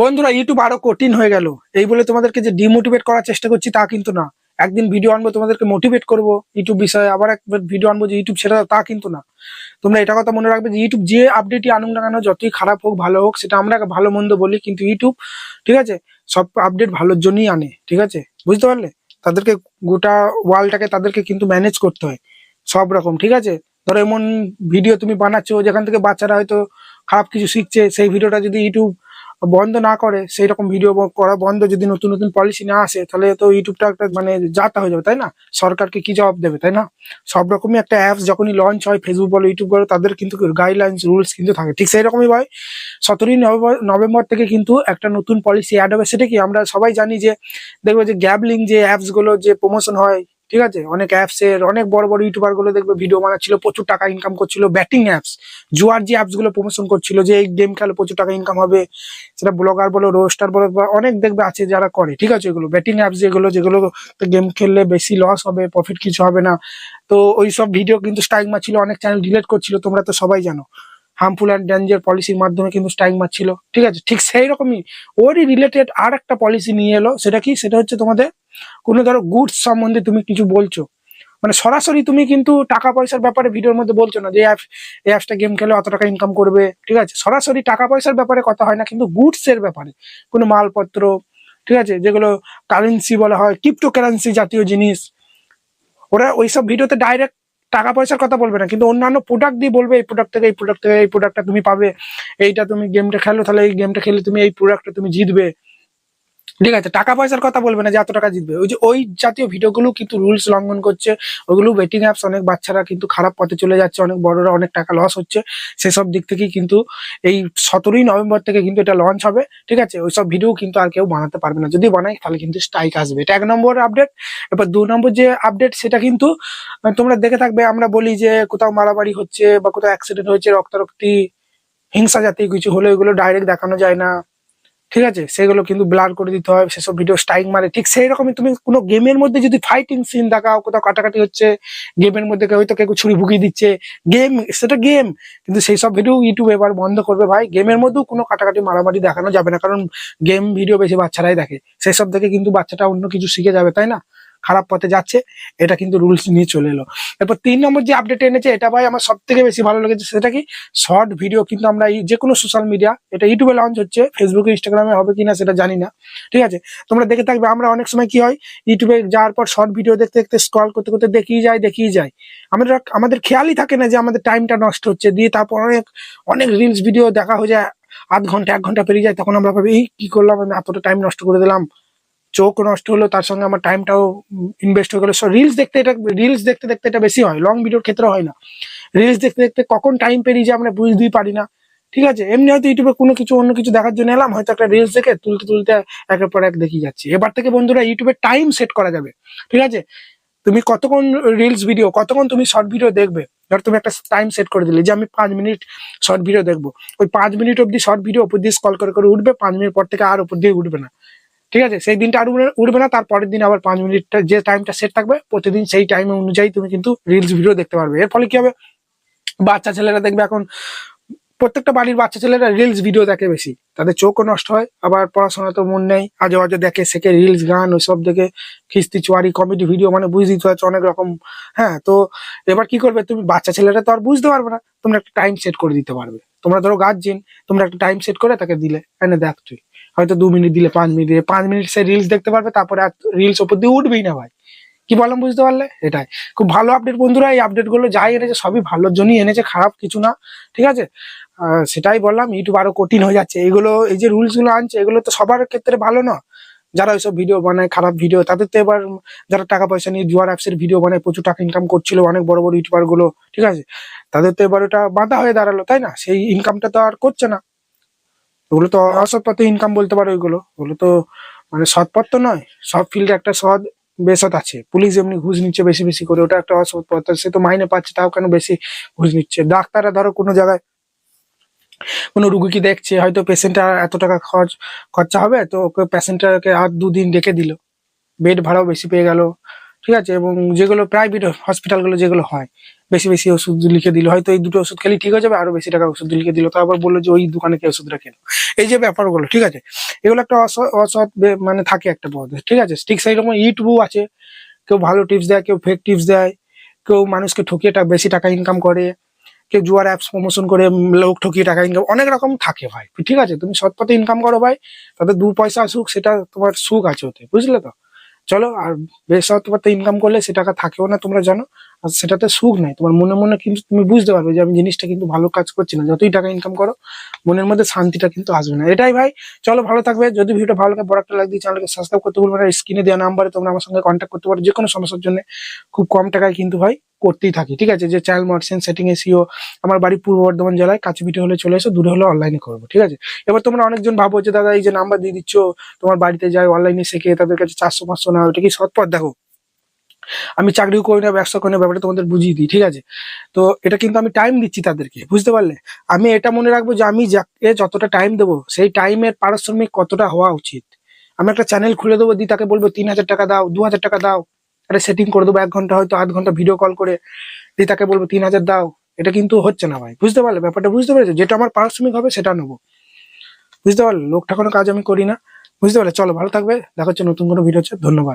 বন্ধুরা ইউটিউব আরও কঠিন হয়ে গেল। এই বলে তোমাদেরকে যে ডিমোটিভেট করার চেষ্টা করছি তা কিন্তু না। একদিন ভিডিও আনব, তোমাদেরকে মোটিভেট করব ইউটিউব বিষয়ে। আবার একবার ভিডিও আনব যে ইউটিউব দাও, তা কিন্তু না। তোমরা এটা কথা মনে রাখবে যে ইউটিউব যে আপডেটই আনুক না কেন, যতই খারাপ হোক, ভালো হোক, সেটা আমরা ভালো মন্দ বলি, কিন্তু ইউটিউব ঠিক আছে? সব আপডেট ভালোর জন্যই আনে, ঠিক আছে? বুঝতে পারলে? তাদেরকে গোটা ওয়ার্ল্ডটাকে তাদেরকে কিন্তু ম্যানেজ করতে হয়, সব রকম, ঠিক আছে? ধরো এমন ভিডিও তুমি বানাচ্ছো, যেখান থেকে বাচ্চারা হয়তো খারাপ কিছু শিখছে, সেই ভিডিওটা যদি ইউটিউব বন্ধ না করে সেই রকম ভিডিও করা বন্ধ যদি নতুন নতুন পলিসি না আসে, তাহলে তো ইউটিউবটা একটা মানে যাতা হয়ে যাবে, তাই না? সরকারকে কি জবাব দেবে, তাই না? সব রকমই একটা অ্যাপস যখনই লঞ্চ হয় ফেসবুক বলো ইউটিউব বলো, তাদের কিন্তু গাইডলাইন্স রুলস কিন্তু থাকে। ঠিক সেই রকমই ভাই, সতেরোই নভেম্বর নভেম্বর থেকে কিন্তু একটা নতুন পলিসি অ্যাড হবে। সেটা কি আমরা সবাই জানি যে, দেখবে যে গ্যাবলিং যে অ্যাপসগুলো যে প্রমোশন হয় ঠিক আছে? অনেক অ্যাপস এর, অনেক বড় বড় ইউটিউবারগুলো দেখবে ভিডিও বানাচ্ছিল, প্রচুর টাকা ইনকাম করছিল ব্যাটিং অ্যাপস জুয়ার যে অ্যাপসগুলো প্রমোশন করছিল, যে এই গেম খেলে প্রচুর টাকা ইনকাম হবে, সেটা ব্লগার বলো রোস্টার বলো অনেক দেখবে আছে যারা করে, ঠিক আছে এগুলো ব্যাটিং অ্যাপস যেগুলো যেগুলো গেম খেললে বেশি লস হবে প্রফিট কিছু হবে না। তো ওই সব ভিডিও কিন্তু স্ট্রাইক মারছিল, অনেক চ্যানেল ডিলিট করছিল, তোমরা তো সবাই জানো। হার্মফুল অ্যান্ড ডেঞ্জার পলিসির মাধ্যমে কিন্তু স্ট্রাইক মারছিল, ঠিক আছে? ঠিক সেই রকমই ওরই রিলেটেড আর একটা পলিসি নিয়ে এলো, সেটা কি? সেটা হচ্ছে তোমাদের কোনো ধরো গুডস সম্বন্ধে তুমি কিছু বলছো। মানে সরাসরি তুমি কিন্তু টাকা পয়সার ব্যাপারে ভিডিওর মধ্যে বলছো না যে অ্যাপ এই অ্যাপসটা গেম খেলে অত টাকা ইনকাম করবে, ঠিক আছে? সরাসরি টাকা পয়সার ব্যাপারে কথা হয় না, কিন্তু গুডস এর ব্যাপারে। কোনো মালপত্র, ঠিক আছে? যেগুলো কারেন্সি বলা হয় ক্রিপ্টো কারেন্সি জাতীয় জিনিস। ওরা ওইসব ভিডিওতে ডাইরেক্ট টাকা পয়সার কথা বলবে না, কিন্তু অন্যান্য প্রোডাক্ট দিয়ে বলবে, এই প্রোডাক্ট থেকে, এই প্রোডাক্ট থেকে, এই প্রোডাক্টটা তুমি পাবে। এইটা তুমি গেমটা খেলো, তাহলে এই গেমটা খেলে তুমি এই প্রোডাক্টটা তুমি জিতবে। ঠিক আছে, টাকা পয়সার কথা বলবে না যে এত টাকা জিতবে। ওই যে ওই জাতীয় ভিডিওগুলো কিন্তু রুলস লঙ্ঘন করছে, ওগুলো বেটিং অ্যাপস অনেক বাচ্চারা কিন্তু খারাপ পথে চলে যাচ্ছে, অনেক বড়রা অনেক টাকা লস হচ্ছে, সেসব দিক থেকেই কিন্তু এই সতেরোই নভেম্বর থেকে কিন্তু এটা লঞ্চ হবে, ঠিক আছে? ওই সব ভিডিও কিন্তু আর কেউ বানাতে পারবে না। যদি বানাই, তাহলে কিন্তু স্ট্রাইক আসবে। এটা এক নম্বর আপডেট এবার দু নম্বর যে আপডেট সেটা কিন্তু তোমরা দেখে থাকবে, আমরা বলি যে কোথাও মারামারি হচ্ছে বা কোথাও অ্যাক্সিডেন্ট হয়েছে, রক্তারক্তি, হিংসা জাতীয় কিছু হলে ওইগুলো ডাইরেক্ট দেখানো যায় না। ঠিক আছে? সেগুলো কিন্তু ব্লার করে দিতে হয়, সেসব ভিডিও স্ট্রাইক মারে। ঠিক সেই রকমই তুমি কোনো গেমের মধ্যে যদি ফাইটিং সিন দেখাও, কোথাও কাটাকাটি হচ্ছে গেমের মধ্যে হয়তো কেউ ছুরি ভুগিয়ে দিচ্ছে গেম সেটা গেম কিন্তু সেই সব ভিডিও ইউটিউব এবার বন্ধ করবে ভাই। গেমের মধ্যেও কোনো কাটাকাটি, মারামারি দেখানো যাবে না, কারণ গেম ভিডিও বেশি বাচ্চারাই দেখে। সেই সব দেখে কিন্তু বাচ্চাটা অন্য কিছু শিখে যাবে, তাই না? খারাপ পথে যাচ্ছে, এটা কিন্তু রুলস নিয়ে চলে এলো। এরপর তিন নম্বর যে আপডেট এনেছে, এটা ভাই আমার সব থেকে বেশি ভালো লেগেছে, সেটা কি? শর্ট ভিডিও কিন্তু আমরা এই যে কোনো সোশ্যাল মিডিয়া এটা ইউটিউবে লঞ্চ হচ্ছে ফেসবুকে ইনস্টাগ্রামে হবে কিনা সেটা জানি না, ঠিক আছে? তোমরা দেখে থাকবে, আমরা অনেক সময় কি হয় ইউটিউবে যাওয়ার পর শর্ট ভিডিও দেখতে দেখতে স্ক্রল করতে করতে দেখিয়ে যায় দেখিয়ে যায়। আমাদের আমাদের খেয়ালই থাকে না যে আমাদের টাইমটা নষ্ট হচ্ছে, দিয়ে তারপর অনেক অনেক রিলস ভিডিও দেখা হয়ে যায়, আধ ঘণ্টা, এক ঘণ্টা পেরিয়ে যায়, তখন আমরা ভাবি, এই কি করলাম? আমি এতটা টাইম নষ্ট করে দিলাম। চোখ নষ্ট হলো তার সঙ্গে আমার টাইমটাও ইনভেস্ট হয়ে গেলো। রিলস দেখতে এটা রিলস দেখতে দেখতে এটা বেশি হয় লং ভিডিওর ক্ষেত্রে হয় না। রিলস দেখতে দেখতে কখন টাইম পেরিয়ে যায় আমরা বুঝতেই পারি না। ঠিক আছে? এমনি হয়তো ইউটিউবে কোনো কিছু, অন্য কিছু দেখার জন্য এলাম, হয়তো একটা রিলস দেখে তুলতে তুলতে একের পর এক দেখিয়ে যাচ্ছি। এবার থেকে বন্ধুরা ইউটিউবে টাইম সেট করা যাবে। ঠিক আছে? তুমি কতক্ষণ রিলস ভিডিও কতক্ষণ তুমি শর্ট ভিডিও দেখবে? ধর তুমি একটা টাইম সেট করে দিলে, যে আমি পাঁচ মিনিট শর্ট ভিডিও দেখব। ওই পাঁচ মিনিট অব্দি শর্ট ভিডিও উপর দিয়ে স্কল করে করে উঠবে, পাঁচ মিনিট পর থেকে আর উপর দিয়ে উঠবে না। ঠিক আছে? সেই দিনটা আর উঠবে- না তার পরের দিন আবার পাঁচ মিনিটটা যে টাইমটা সেট থাকবে, প্রতিদিন সেই টাইম অনুযায়ী তুমি কিন্তু রিলস ভিডিও দেখতে পারবে। এর ফলে কি হবে? বাচ্চা ছেলেরা দেখবে এখন, প্রত্যেকটা বাড়ির বাচ্চা ছেলেরা রিলস ভিডিও দেখে বেশি। তাদের চোখও নষ্ট হয়, আবার পড়াশোনা তো মন নেই আজো আজো দেখে, শেখে রিলস গান, ওইসব দেখে, খিস্তি, চুয়ারি কমেডি ভিডিও মানে বুঝতেই তো পারছ অনেক রকম। হ্যাঁ তো এবার কি করবে? তুমি বাচ্চা ছেলেরা তো আর বুঝতে পারবে না, তোমরা একটা টাইম সেট করে দিতে পারবে। তোমরা ধরো গার্জেন তোমরা একটা টাইম সেট করে তাকে দিলে, এনে দেখ তুই। হয়তো দু মিনিট দিলে, পাঁচ মিনিট দিলে। পাঁচ মিনিট সে রিলস দেখতে পারবে, তারপরে আর রিলস ওপর দিয়ে উঠবেই না ভাই। কি বললাম বুঝতে পারলে? এটাই। খুব ভালো আপডেট বন্ধুরা, এই আপডেটগুলো যাই এনেছে, সবই ভালোর জন্যই এনেছে, খারাপ কিছু না, ঠিক আছে? সেটাই বললাম ইউটিউব আরও কঠিন হয়ে যাচ্ছে। এগুলো এই যে রুলসগুলো আনছে, এগুলো তো সবার ক্ষেত্রে ভালো না। যারা ওইসব ভিডিও বানায়, খারাপ ভিডিও তাদের তো এবার যারা টাকা পয়সা নিয়ে জুয়ার অ্যাপস এর ভিডিও বানায়, প্রচুর টাকা ইনকাম করছিল অনেক বড় বড় ইউটিউবারগুলো, ঠিক আছে? তাদের তো এবার ওটা বাঁধা হয়ে দাঁড়াল, তাই না? সেই ইনকামটা তো আর করছে না। ওগুলো তো অসৎ পথে ইনকাম বলতে পারো ওইগুলো। ওগুলো তো মানে সৎ পথ তো নয়, সব ফিল্ডে একটা সৎ বেসৎ আছে। পুলিশ এমনি ঘুষ নিচ্ছে বেশি বেশি করে, ওটা একটা অসৎ পথ। সে তো মাইনে পাচ্ছে, তাও কেন বেশি ঘুষ নিচ্ছে? ডাক্তাররা ধরো কোনো জায়গায় কোনো রুগীকে দেখছে, হয়তো পেশেন্টটা এত টাকা খরচ, খরচা হবে, তো ওকে পেশেন্টটাকে আর দুদিন রেখে দিল। বেড ভাড়াও বেশি পেয়ে গেল। ঠিক আছে? এবং যেগুলো প্রাইভেট হসপিটালগুলো যেগুলো হয়, বেশি বেশি ওষুধ লিখে দিল। হয়তো এই দুটো ওষুধ খেলে ঠিক হয়ে যাবে, আরও বেশি টাকা ওষুধ লিখে দিল। তারপর বলল যে ওই দোকানে কি ওষুধ রাখেন এই যে ব্যাপারগুলো, ঠিক আছে? এগুলো একটা অস- অসৎ মানে থাকে একটা পথে ঠিক আছে? ঠিক সেই রকম ইউটিউবও আছে। কেউ ভালো টিপস দেয়, কেউ ফেক টিপস দেয়। কেউ মানুষকে ঠকিয়ে বেশি টাকা ইনকাম করে। কেউ জুয়ার অ্যাপস প্রমোশন করে লোক ঠকিয়ে টাকা ইনকাম অনেক রকম থাকে ভাই। ঠিক আছে? তুমি সৎ পথে ইনকাম করো ভাই, তাতে দু পয়সা আসুক সেটা তোমার সুখ আছে ওতে, বুঝলে তো? চলো, আর বেসৎ পথে ইনকাম করলে সে টাকা থাকেও না, তোমরা জানো। আর সেটাতে সুখ নাই। তোমার মনে মনে কিন্তু তুমি বুঝতে পারবে যে আমি জিনিসটা কিন্তু ভালো কাজ করছি না। যতই টাকা ইনকাম করো, মনের মধ্যে শান্তিটা কিন্তু আসবে না। এটাই ভাই, চলো ভালো থাকবে। যদি ভিডিওটা ভালো লাগে, বড় একটা লাইক দিয়ে চ্যানেলকে সাবস্ক্রাইব করতে ভুলবে না। স্ক্রিনে দেওয়া নাম্বারে তোমরা আমার সঙ্গে কন্ট্যাক্ট করতে পারো যে কোনো সমস্যার জন্য। খুব কম টাকায় কিন্তু ভাই করতেই থাকি, ঠিক আছে? যে চ্যানেল মার্সেন সেটিং এসিও আমার বাড়ি পূর্ব বর্ধমান জেলায় কাছে পিঠে হলে চলে এসো, দূরে হলে অনলাইনে করব, ঠিক আছে? এবার তোমরা অনেকজন ভাবো যে, দাদা, এই যে নাম্বার দিয়ে দিচ্ছ, তোমার বাড়িতে যাই অনলাইনে শেখে, তাদের কাছে চারশো, পাঁচশো না ওটা কি সৎপথ দেখো, আমি চাকরিও করি না, ব্যবসা করি না, ব্যাপারটা তোমাদের বুঝিয়ে দিই, ঠিক আছে? তো এটা কিন্তু আমি টাইম দিচ্ছি তাদেরকে, বুঝতে পারলে? আমি এটা মনে রাখব যে, আমি যাকে যতটা টাইম দেবো, সেই টাইমের পারিশ্রমিক কতটা হওয়া উচিত? আমি একটা চ্যানেল খুলে দেবো দিয়ে তাকে বলব, তিন হাজার টাকা দাও, দু হাজার টাকা দাও। একটা সেটিং করে দেবো, এক ঘণ্টা হয়তো আধ ঘণ্টা ভিডিও কল করে দিয়ে তাকে বলব, তিন হাজার দাও। এটা কিন্তু হচ্ছে না ভাই। বুঝতে পারলে? ব্যাপারটা বুঝতে পেরেছ? যেটা আমার পারিশ্রমিক হবে, সেটা নেব। বুঝতে পারলে? লোকটা কোনো কাজ আমি করি না। বুঝতে পারলে? চলো, ভালো থাকবে। দেখা হচ্ছে নতুন কোনো ভিডিও হচ্ছে ধন্যবাদ।